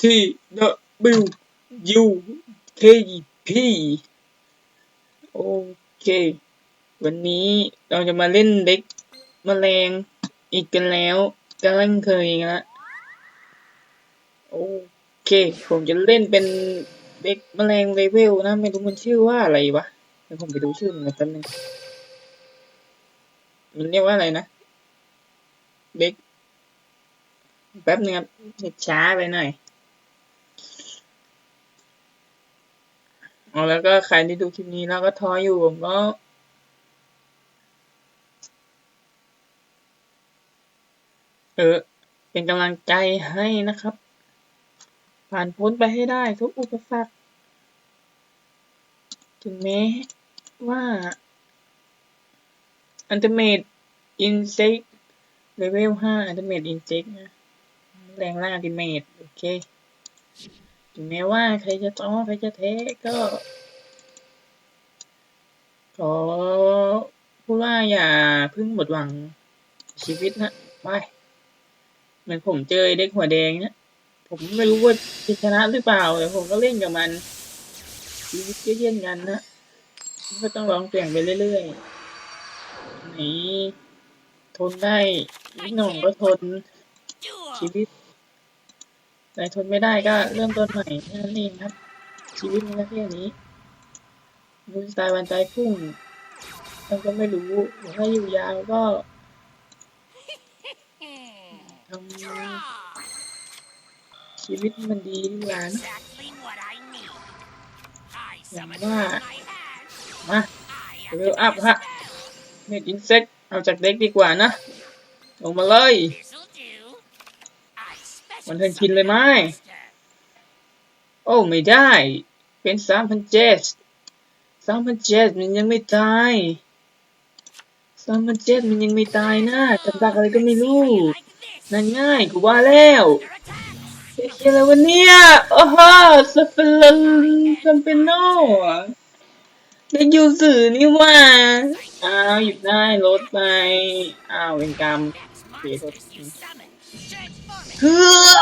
T W U K P โอเค วันนี้เราจะมาเล่นเด็กแมลงอีกกันแล้วกำลังเคยล้วโอเค ผมจะเล่นเป็นเด็กแมลงเลเวลนะ ไม่รู้มันชื่อว่าอะไรวะเดี๋ยวผมไปดูชื่อมันแป๊บนึงมันเรียกว่าอะไรนะเด็กแป๊บนึงครับช้าไปหน่อย เอแล้วก็ใครที่ดูคลิปนี้แล้วก็ท้ออยู่ผมก็เออเป็นกำลังใจให้นะครับ ผ่านพ้นไปให้ได้ทุกอุปสรรคถึงแม้ว่าอันเ m เม e อินเซกเลเวลห้าอันเ m เม e อินเซกนะแรงล่างอันเ m เม e โอเค ถึงแม้ว่าใครจะท้อใครจะเทก็ ขอพูดว่าอย่าพิ่งหมดหวังชีวิตนะไปเหมือนผมเจอเด็กหัวแดงเนี่ยผมไม่รู้ว่าจะชนะหรือเปล่าแต่ผมก็เล่นกับมันชีวิตก็เย็นกันนะก็ต้องลองเปลี่ยนไปเรื่อยๆไหนทนได้นิดหน่อยก็ทนชีวิต แต่ทนไม่ได้ก็เริ่มต้นใหม่แค่นั้นเองครับ ชีวิตมันก็แค่นี้ดูสไตล์วันใจพุ่งเราก็ไม่รู้ถ้าอยู่ยาวก็ทำชีวิตมันดีดีกว่านะ Exactly what I need. I summoned summoned what my hand. มาเวลอัพฮะเน็ตอินเซ็กเอาจากเด็กดีกว่านะ ลงมาเลย มัน special เทิงกินเลยไหมโอ้ไม่ได้ เป็นสามพันเจ็ดสามพันเจ็ดมันยังไม่ตายสามพันเจ็ดมันยังไม่ตายนะจำดักอะไรก็ไม่รู้นั่นง่ายกูว่าแล้วเฮ้ยอะไรวะเนี่ยโอ้โหสเปนลันซัมเปนโนเด็กยูสื่อนี่ว่าอ้าวหยิบได้ลดไปอ้าวเป็นกรรม Next monster you summon. Transform it. เฮือ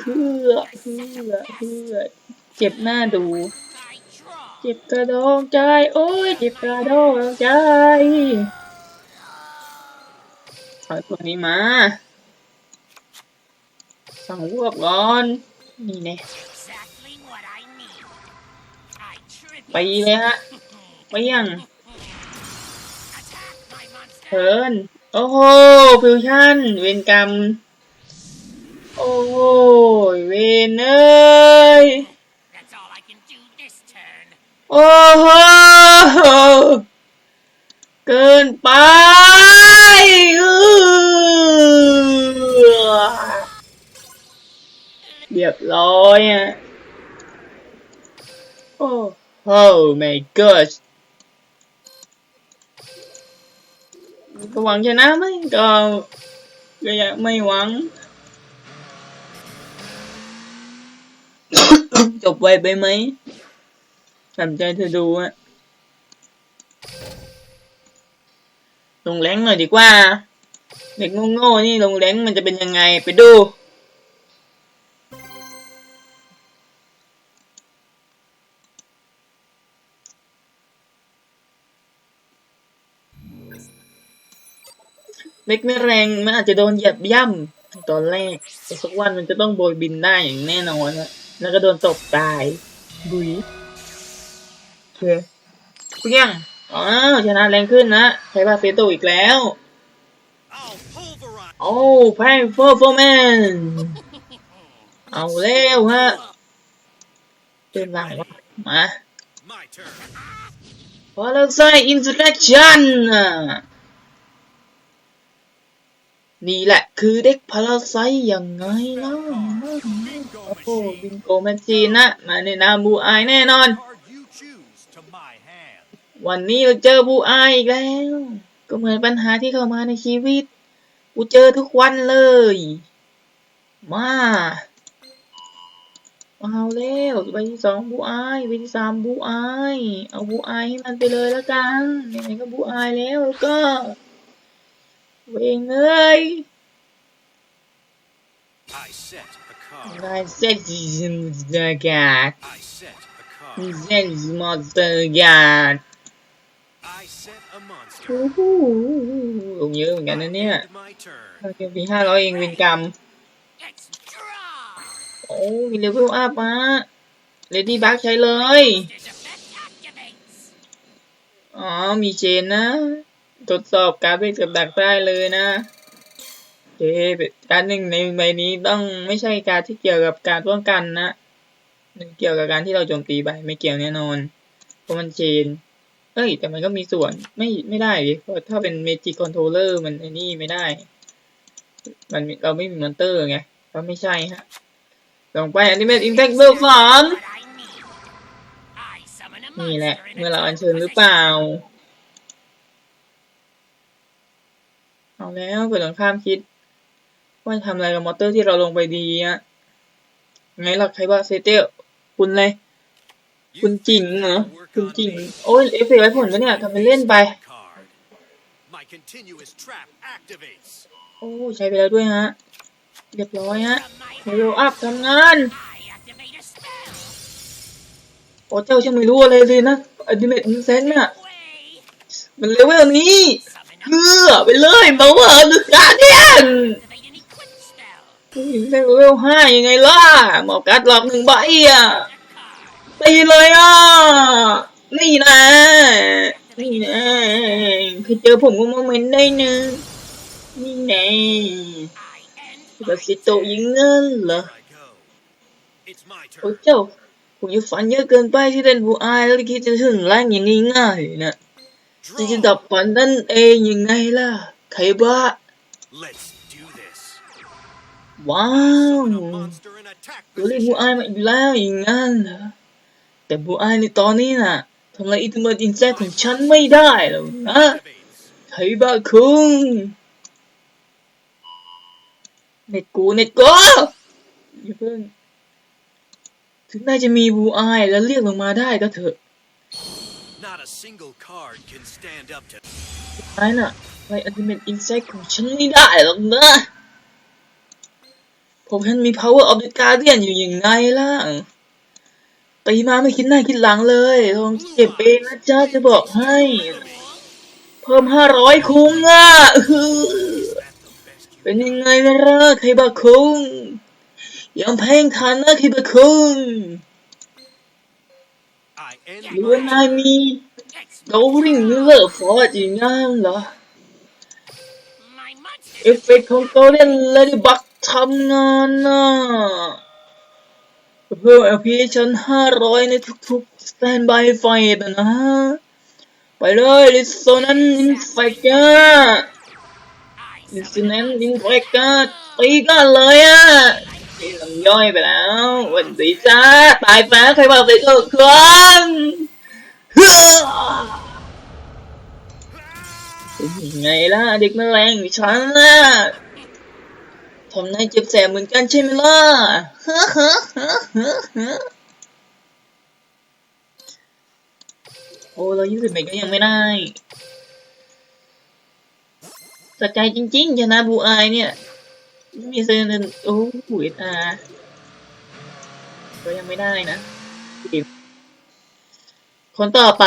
เฮือเฮือเฮือเจ็บหน้าดู เจ็บกระดองใจ โอ้ย เจ็บกระดองใจเอาตัวนี้มา สั่งรวบก่อน นี่แน่ Exactly what I need. I tribute. ไปเลยฮะ ไปยัง Attack my monster. เทิร์นโอ้โหฟิวชั่น เวนกรรม โอ้โหเวนเอ้ย That's all I can do this turn. โอ้โหเกินไปอื้อเรียบร้อยอะโอ้โห my god ก็หวังชนะไหมก็ก็ยังไม่หวัง จบไวไปไหมสนใจเธอดูอะลงแรงหน่อยดีกว่า เด็กโง่ๆนี่ลงแรงมันจะเป็นยังไงไปดูเล็กไม่แรงมันอาจจะโดนเหยียบย่ำตอนแรกแต่สักวันมันจะต้องโบยบินได้อย่างแน่นอนอะ แล้วก็โดนตกตายบุยโอเคเพียงอ๋อชนะแรงขึ้นนะใช้บาเซโตอีกแล้ว I'll pulverize โอ้แพงเฟอร์โฟร์แมนเอาเร็วฮะเป็นหลังวะมา my turn. พอเราใส่อินสตรัคชั่นนี่แหละคือเด็กพาราไซยังไงล่ะ Bingo โอ้โหบิงโกแมชชีนนะ มาในนามบูอายแน่นอน วันนี้เราเจอบูอายอีกแล้ว ก็เหมือนปัญหาที่เข้ามาในชีวิต กูเจอทุกวันเลย มาเอาแล้วใบที่สองบูอายใบที่สามบูอายเอาบูอายให้มันไปเลยแล้วกันไหนๆก็บูอายแล้วแล้วก็เวงเลย I set a card. ได้เซ็ตสการ์ด I set a card. เซ็ตมอนสเตอร์การ์ด I set a monster. โอ้โหลงเยอะเหมือนกันนะเนี่ย End my turn. เราเก็บปีห้าร้อยเองวินกรรม Let's draw. โอ้มีเลเวลอัพมาเลดี้บักใช้เลย This effect activates. อ๋อ มีเจนนะ ทดสอบการเป็นกับดักได้เลยนะ เอ๊ะการหนึ่งในใบนี้ต้องไม่ใช่การที่เกี่ยวกับการป้องกันนะมันเกี่ยวกับการที่เราโจมตีไปไม่เกี่ยวแน่นอน เพราะมันเจนเอ้ย แต่มันก็มีส่วนไม่ไม่ได้ดิเพราะถ้าเป็นเมจิคอนโทรเลอร์มันไอ้นี่ไม่ได้ มันเราไม่มีมอนเตอร์ไงก็ไม่ใช่ฮะลงไปอันนี้เป็นอินเทคเบลสามนี่แหละ เมื่อเราอัญเชิญหรือเปล่า เอาแล้วเกิดข้ามคิด ว่าทำอะไรกับมอเตอร์ที่เราลงไปดีอะไงหล่ะใครว่าเซเตลคุณเลยคุณจริงเหรอคุณจริง โอ้ยเอฟเฟกต์ไว้ผลปะเนี่ยทำเป็นเล่นไป โอ้ใช้ไปแล้วด้วยฮะ เรียบร้อยฮะเลเวอัพทำงาน โอ้เจ้าช่างไม่รู้อะไรเลยนะอันดิเมตอินเซนน่ะ Way. มันเลเวลนี้เพื่อไปเลยมาว่าดึกการเดียน เลเวลห้ายังไงล่ะหมอกัดหลอกหนึ่งใบอะตีเลยอะ นี่นะ นี่นะเคยเจอผมก็โมเมนต์ได้นะนี่ไง I end กระ my สิโตยิงเงินเหรอโอ้เจ้า ผมจะฝันเยอะเกินไปที่เล่นผู้อายแล้วคิดจะถึงร่างอย่างง่ายนะที่จะดับฝันนั่นเองยังไงล่ะ ใครบ้า Let's ว้าว Summon a monster in attack ตัวเล่นผู้ position. อายมาอีกแล้วอย่างงั้นเหรอแต่ผู้อายในตอนนี้น่ะทำลายอินเทอร์เน็ตอินแซของฉันไม่ได้หรอกนะ Activates. ใครบ้าคุงเน็ตกูเน็ตกูอย่าเพิ่งถึงนายจะมีบูอายแล้วเรียกลงมาได้ก็เถอะ Not a single card can stand up to นายน่ะไลอันติเมตอินไซต์ของฉันไม่ได้หรอกนะ ผมฉันมี power of the guardian อยู่อย่างไรล่ะตีมาไม่คิดหน้าคิดหลังเลยลองเก็บเองนะจ๊ะจะบอกให้ เพิ่มห้าร้อยคุ้งอะเป็นยังไงล่ะใครบาคุงยังเพงทันนะใครบาคุงหรือว่านายมี Let's โดริงเลอร์ฟอร์จริงงั้นเหรอเอฟเฟกต์ของโกลเด้นเลดี้บัก ทำงานน่ะเพิ่ม LP ให้ฉันห้าร้อยในทุกๆสแตนบายไฟนะนะ ไปเลยลิโซนันอินไฟก้า I ลิโซนันอินไฟก้าตีกันเลยอะนี่ลำย่อยไปแล้ววันดีจ้าตายฟ้าใครบอกไปก็ควนเฮ้นยังไงล่ะเด็กแมลงฉันน่ะ ทำนายเจ็บแสบเหมือนกันใช่ไหมล่ะฮ้อเฮ้อเฮ้อเฮ้อเฮ้อโอ้เรายี่สิบเอ็ดก็ยังไม่ได้สะใจจริงๆชนะบูอายเนี่ยมีเซนโอ้โหตาก็ยังไม่ได้นะคนต่อไป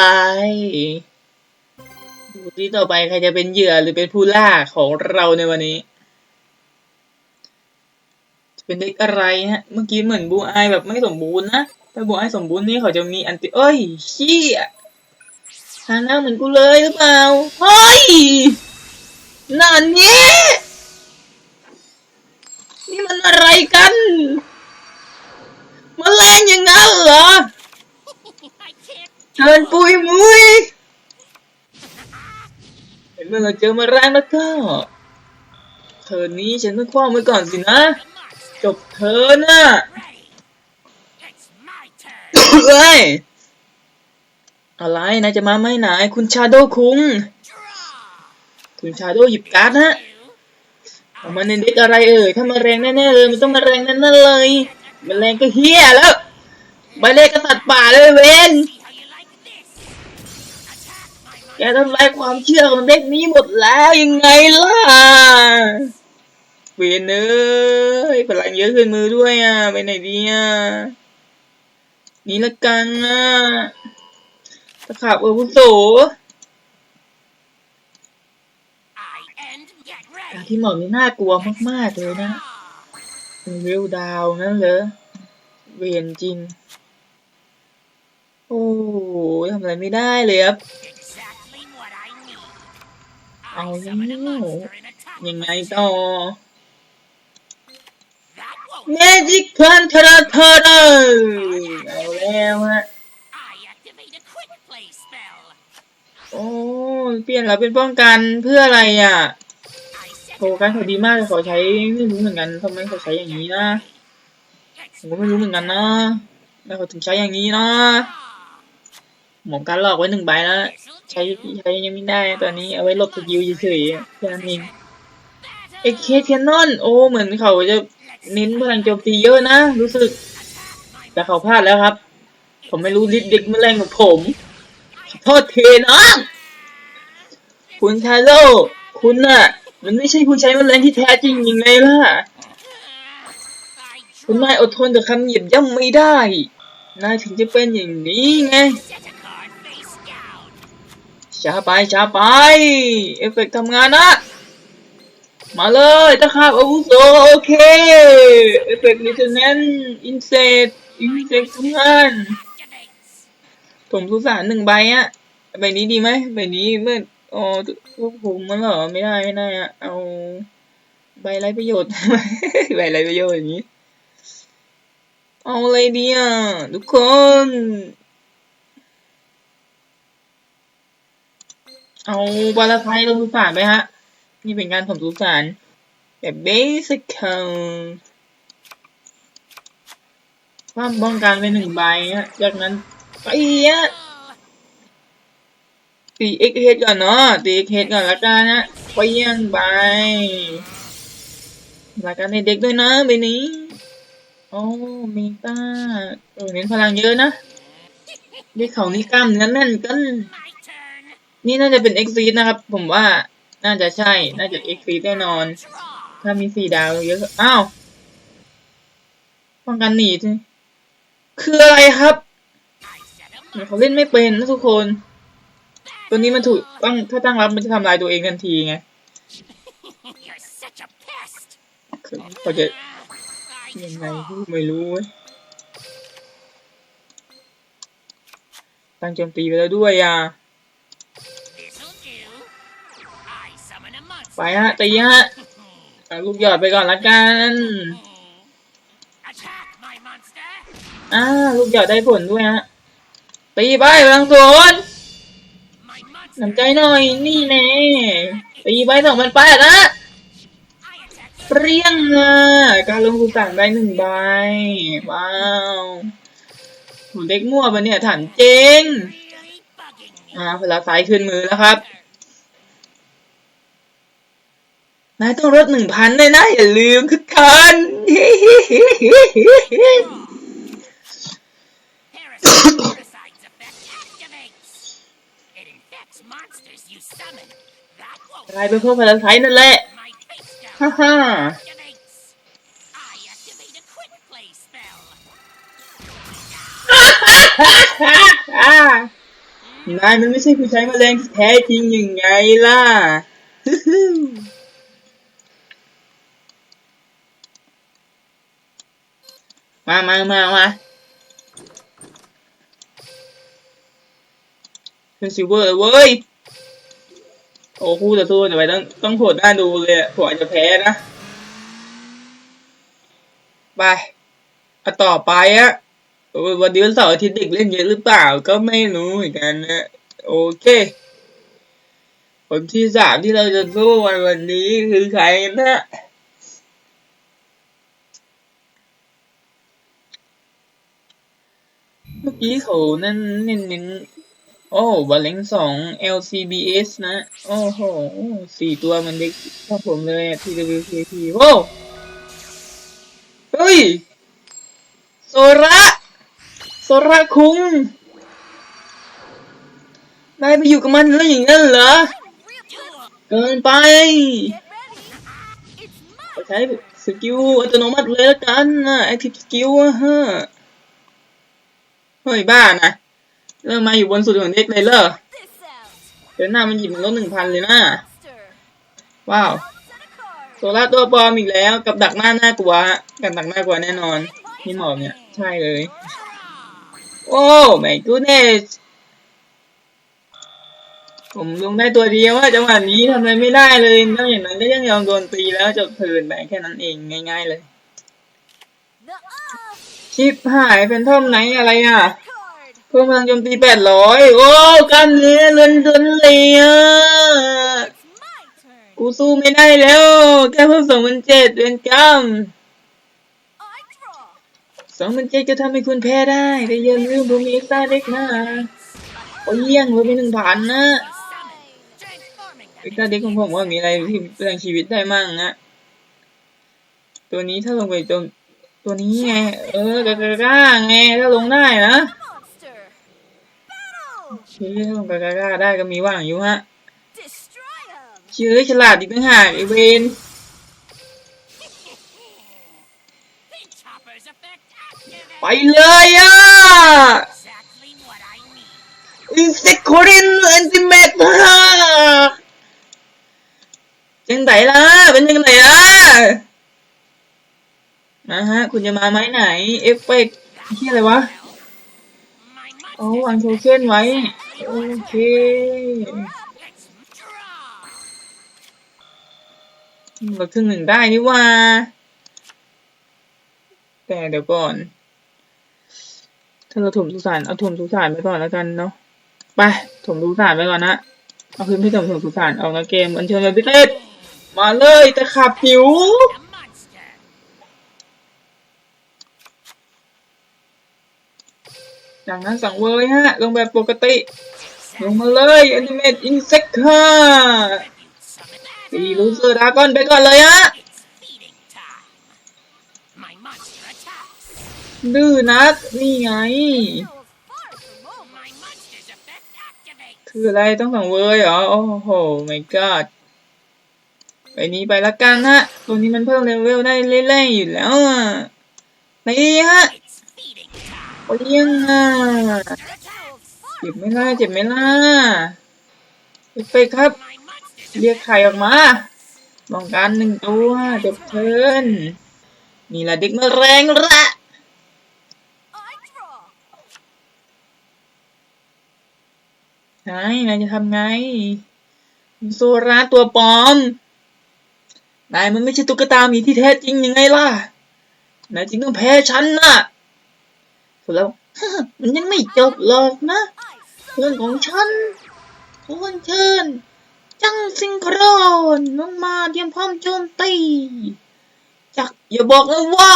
ดูที่ต่อไปใครจะเป็นเหยื่อหรือเป็นผู้ล่าของเราในวันนี้ เป็นเด็กอะไรฮะ เมื่อกี้เหมือนบูอแบบไม่สมบูรณ์นะ ถ้าบูอสมบูรณ์นี่เขาจะมีอันติเอ้ยชี่ยทางหน้าเหมือนกูเลยหรือเปล่า เฮ้ยนั่นนี่นี่มันอะไรกันมแมลงอย่างนั้นเหรอเชิญปุยมุยเห็นเมื่อเราเจอมาแรงแล้วก็เธอนี้ฉันต้องคว้างไว้ก่อนสินะ จบเธอน่ะเฮ้ยอะไรนะจะมาไม่ไหน คุณชาโดคุง คุณชาโดหยิบการ์ดฮะ You. เอามาในเด็กอะไรเอ่ย ถ้ามาแรงแน่ๆเลย มันต้องมาแรงแน่ๆเลย มันแรงก็เฮี้ยแล้วใบเล่กษัตริย์ป่าเลยเวนแกทำลายความเชื่อของเด็กนี้หมดแล้วยังไงล่ะ เวนเอ้ยพลังเยอะขึ้นมือด้วยอะไปไหนดีอะนี่ละกันอะตะขาบอาวุโส I end. Get การที่หมอกนี่น่ากลัวมากๆเลยนะเวลดาวนั่นเหรอเวนจริง โอ้ทำอะไรไม่ได้เลยครับ Exactly what I need. Oh, I summon a no. monster and attack ยังไงต่อ เมจิกพันธะเธอเดอเอาแล้วฮะ I activate a quick play spell. โอ้เปลี่ยนแล้วเป็นป้องกันเพื่ออะไรอะ I set โฟกัสเขาดีมากเลยเขาใช้ไม่รู้เหมือนกันทำไมเขาใช้อย่างนี้นะผมก็ไม่รู้เหมือนกันนะแล้วเขาถึงใช้อย่างนี้นะหมอการหลอกไว้หนึ่งใบแล้วใช้ใช้ยังไม่ได้ตอนนี้เอาไว้หลบสกิลเฉยๆแค่นั้นเองเอ็กเคเคนนอนโอ้เหมือนเขาจะ เน้นพลังโจมตีเยอะนะ รู้สึก แต่เขาพลาดแล้วครับ ผมไม่รู้ฤทธิ์เด็กแมลงของผม ขอโทษเทน้องคุณทาโรคุณน่ะ มันไม่ใช่ผู้ใช้แมลงที่แท้จริงยังไงล่ะ คุณนายอดทนกับคำเหยียบย่ำไม่ได้ นายถึงจะเป็นอย่างนี้ไงช้าไปช้าไป เอฟเฟกต์ทำงานนะ มาเลยตะขาบอาวุโสโอเคเอฟเฟกต์ลิเทนแนนอินเซตอินเซตทำงานผมสุสานหนึ่งใบอะใบนี้ดีไหมใบนี้เมื่ออ๋อพวกผมมันเหรอไม่ได้ไม่ได้อะเอาใบไรประโยชน์ ใบไรประโยชน์อย่างนี้ เอาอะไรดีอะทุกคนเอาบาลาไทยลงสุสานไปฮะ นี่เป็นการถมสุสานแบบเบสิคความป้องกันไปหนึ่งใบฮะจากนั้นไปอะตีเอ็กเฮดก่อนเนาะตีเอ็กเฮดก่อนละกันนะไปยังไปละกันในเด็กด้วยนะใบนี้โอ้มีต้าเออเน้นพลังเยอะนะเด็กเขานี่กล้ามเนื้อแน่นกัน นี่น่าจะเป็นเอ็กซีนะครับ ผมว่า น่าจะใช่ น่าจะเอ็กซีแน่นอน ถ้ามีสี่ดาวเยอะ อ้าวป้องกันหนีสิคืออะไรครับ เขาเล่นไม่เป็นนะทุกคน ตัวนี้มันถูกตั้งถ้าตั้งรับมันจะทำลายตัวเองทันทีไงเขาจะยังไงไม่รู้เว้ยตั้งโจมตีไปแล้วด้วยอะ ไปฮะตีฮะเอาลูกหยอดไปก่อนละกัน Attack, my monster. อ่าลูกหยอดได้ผลด้วยฮะตีไปพลังสวน My monster. น้ำใจหน่อยนี่แน่ตีไปสองพันแปดนะ I attack เปรี้ยงอะการลงทุนต่างได้หนึ่งใบว้าวโหเด็กมั่วปะเนี่ยถามจริง really bugging me. อ่าพลาซ้ายขึ้นมือแล้วครับ นายต้องลดหนึ่งพันเลยนะอย่าลืมคือกัน Parasite Parasite's effect activates. It infects monsters you summon. That กลาย won't เป็นพวกพลาซ้ายนั่นแหละ my face ฮ่า down. ฮ่า Activates. I activate a quick play spell. นายมันไม่ใช่ผู้ใช้แมลงที่แท้จริงยังไงล่ะ มามามามาเป็นซิลเวอร์เลยเว้ย โอ้คู่ต่อสู้แต่ไปต้องต้องโหดหน้าดูเลยผมอาจจะแพ้นะ ไปอาต่อไปอะวันนี้วันเสาร์อาทิตย์เด็กเล่นเยอะหรือเปล่า ก็ไม่รู้เหมือนกันนะ โอเคคนที่สามที่เราจะสู้วันวันนี้คือใครนะ เมื่อกี้เขานั่นเน้นเน้นโอ้บอลเล็งสอง LCBS นะ โอ้โหสี่ตัวมันเด็กชอบผมเลยอะ TWKP โอ้เฮ้ย โซระโซระคุงนายไปอยู่กับมันแล้วอย่างนั้นเหรอ เกินไป It's ไปใช้สกิลอัตโนมัติเลยละกันนะไอทิปสกิลอะฮะ เฮ้ยบ้านะเริ่มมาอยู่บนสุดของเด็กเลยเหรอ This out. เดินหน้ามันหยิบมันลดหนึ่งพันเลยนะ Monster. ว้าว Set a card. โซล่าตัวปลอมอีกแล้ว กับดักหน้าน่ากลัวฮะกับดักน่ากลัวแน่นอนนี่หมอบเนี่ย ใช่เลย โอ้ไม่กูเนสผมลงได้ตัวเดียวว่าจังหวะนี้ทำอะไรไม่ได้เลยนอกจากนั้นก็ยังยอมโดนตีแล้วจบเทิร์นไปแค่นั้นเองง่าย ๆเลย The ชิปหายแฟนทอมไหนอะไรอะ เพิ่มพลังโจมตีแปดร้อยโอ้กล้ามเนื้อลือนลือนเลยอะ กูสู้ไม่ได้แล้วแค่เพิ่มสองพันเจ็ดเดือนกล้ามสองพันเจ็ดก็ทำให้คุณแพ้ได้แต่อยันลืมผมมีเอ็กซ์ตร้าเล็กนะโอ้ยเยี่ยงลดไปหนึ่งพันนะเอ็กซ์ตร้าเล็กของผมว่ามีอะไรที่แปลงชีวิตได้มั่งอะตัวนี้ถ้าลงไปตัว ตัวนี้ไง เออกากากาไงถ้าลงได้นะ Monster. Battle. ชี้ถ้าลงกากากาได้ก็มีว่างอยู่ฮะเชื่อฉลาดอีกต่างหากไอเวนไปเลยอะอินเซคโครินแอนติเมตจังไหนล่ะเป็นยังไงล่ะ ฮะ คุณจะมาไหมไหน เอฟเฟกต์ที่อะไรวะโอ้วางโทเค็นไว้ โอเค Let's draw. ลดครึ่งหนึ่งได้นี่ว่า แต่เดี๋ยวก่อน ถ้าเราถมสุสานเอาถมสุสานไปก่อนแล้วกันเนาะไปถมสุสานไปก่อนนะเอาคืนพี่ถมถมสุสานออกนะเกมอันเชิญเลยพี่เต้มาเลยแต่ขับผิว A monster. จากนั้นสั่งเวยฮะลงแบบปกติ ลงมาเลยอนิเมตอินเซคค่ะตีลูเซอร์ดากอนไปก่อนเลยฮะดื้อนักนี่ไง คืออะไรต้องสั่งเวยเหรอ โอ้โห my god ไปนี้ไปละกันฮะ ตัวนี้มันเพิ่มเลเวลได้เรื่อยๆอยู่แล้วอะนี่ฮะ time. โอ้ยยังอะเจ็บไม่ล่ะเจ็บไม่ล่ะเอฟเฟกต์ครับ เรียกไข่ออกมาลองการหนึ่งตัวจบเทินนี่แหละเด็กมาแรงละไงนายจะทำไงโซราตัวปลอม นายมันไม่ใช่ตุ๊กตามีที่แท้จริงยังไงล่ะ นายจริงต้องแพ้ฉันน่ะ แล้วมันยังไม่จบหรอกนะเพื่อนของฉันขอเชิญจังซิงโครนลงมาเตรียมพร้อมโจมตีจักอย่าบอกนะว่า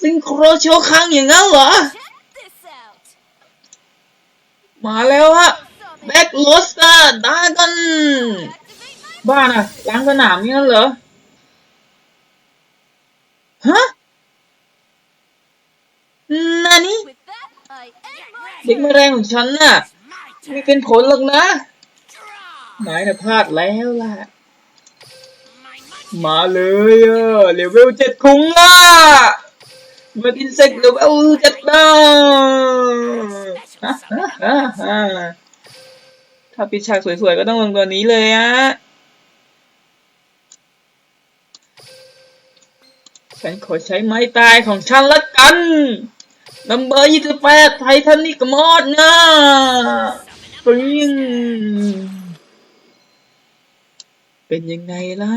ซิงโครโชว์ค้างอย่างนั้นเหรอ มาแล้วฮะแบ็กโรสตาดากันบ้านะล้างสนามนี่นั่นเหรอ ฮะ นานี่ With that, I end my เด็กมาแรงของฉันน่ะ my ไม่ turn. เป็นผลหรอกนะ Draw. นายน่ะพลาดแล้วล่ะ My monster มาเลยอะเลเวลเจ็ดคุ้งล่ะมาอินเซกเลเวลเจ็ดดาวฮ่าฮ่าฮ่าฮ่าถ้าปิดฉากสวยๆก็ต้องลงตัวนี้เลยอะฉันขอใช้ไม้ตายของฉันละกัน นัมเบอร์ยี่สิบแปดไททานิกมอดนะปริงเป็นยังไงล่ะ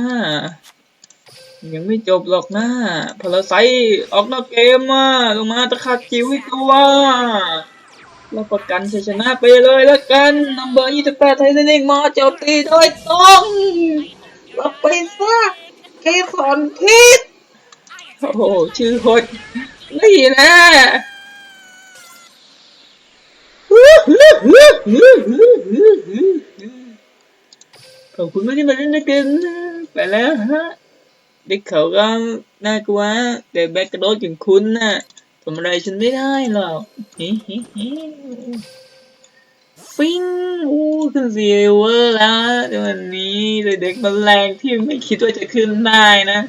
ยังไม่จบหรอกนะพลไซออกนอกเกมอะลงมาตะขาดจิ๋วอีกตัวเราประกันชัยชนะไปเลยแล้วกันนัมเบอร์ยี่สิบแปดไทเทนิกมอโจมตีโดยตรงรับไปซะเกสอนพิษโอ้โหชื่อคตรนี่แนะ ขอบคุณมากที่มาเล่นด้วยกันนะไปแล้วฮะเด็กเขาก็น่ากลัวแต่แบ็กกระโดดอย่างคุณน่ะทำอะไรฉันไม่ได้หรอกฮิฮิฮิฟิงอู้ขึ้นซีเวอร์แล้วเดี๋ยววันนี้เด็กมันแรงที่ไม่คิดว่าจะขึ้นได้นะ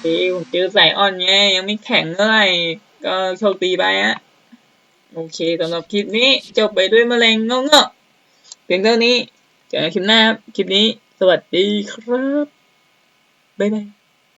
เอ้ผมเจอสายอ่อนไงยังไม่แข็งเท่าไหร่ก็โชคดีไปฮะ โอเคสำหรับคลิปนี้จบไปด้วยแมลงเงาะๆเพียงเท่านี้เจอกันคลิปหน้าครับคลิปนี้ สวัสดีครับ บ๊ายบาย